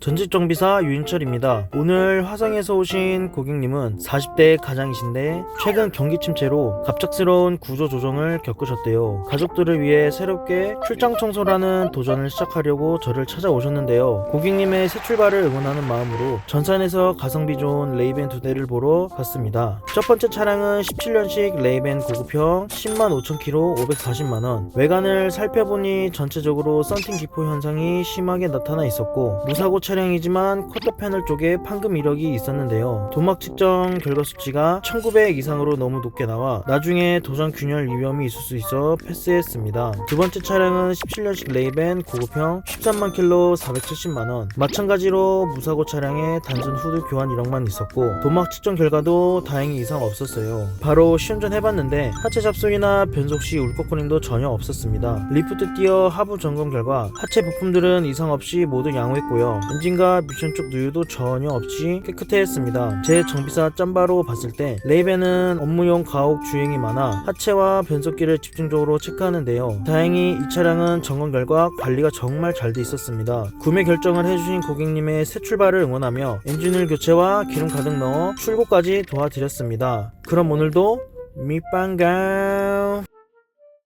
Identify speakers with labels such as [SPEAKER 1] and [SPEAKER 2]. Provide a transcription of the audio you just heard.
[SPEAKER 1] 전직 정비사 유인철입니다. 오늘 화성에서 오신 고객님은 40대 가장이신데 최근 경기 침체로 갑작스러운 구조 조정을 겪으셨대요. 가족들을 위해 새롭게 출장 청소라는 도전을 시작하려고 저를 찾아오셨는데요. 고객님의 새 출발을 응원하는 마음으로 전산에서 가성비 좋은 레이벤 두 대를 보러 갔습니다. 첫 번째 차량은 17년식 레이벤 고급형 10만 5천 킬로 540만 원. 외관을 살펴보니 전체적으로 썬팅 기포 현상이 심하게 나타나 있었고 무사고 차량이지만 쿼터 패널 쪽에 판금 이력이 있었는데요. 도막 측정 결과 수치가 1900 이상으로 너무 높게 나와 나중에 도전 균열 위험이 있을 수 있어 패스했습니다. 두 번째 차량은 17년식 레이벤 고급형 13만 킬로 470만 원. 마찬가지로 무사고 차량에 단순 후드 교환 이력만 있었고 도막 측정 결과도 다행히 이상 없었어요. 바로 시운전 해봤는데 하체 잡속이나 변속 시 울컥거림도 전혀 없었습니다. 리프트 띄어 하부 점검 결과 하체 부품들은 이상 없이 모두 양호했고요. 엔진과 미션 쪽 누유도 전혀 없이 깨끗했습니다. 제 정비사 짬바로 봤을 때 레이벤은 업무용 가혹 주행이 많아 하체와 변속기를 집중적으로 체크하는데요. 다행히 이 차량은 점검 결과 관리가 정말 잘 돼 있었습니다. 구매 결정을 해주신 고객님의 새 출발을 응원하며 엔진을 교체와 기름 가득 넣어 출고까지 도와드렸습니다. 그럼 오늘도 밑방강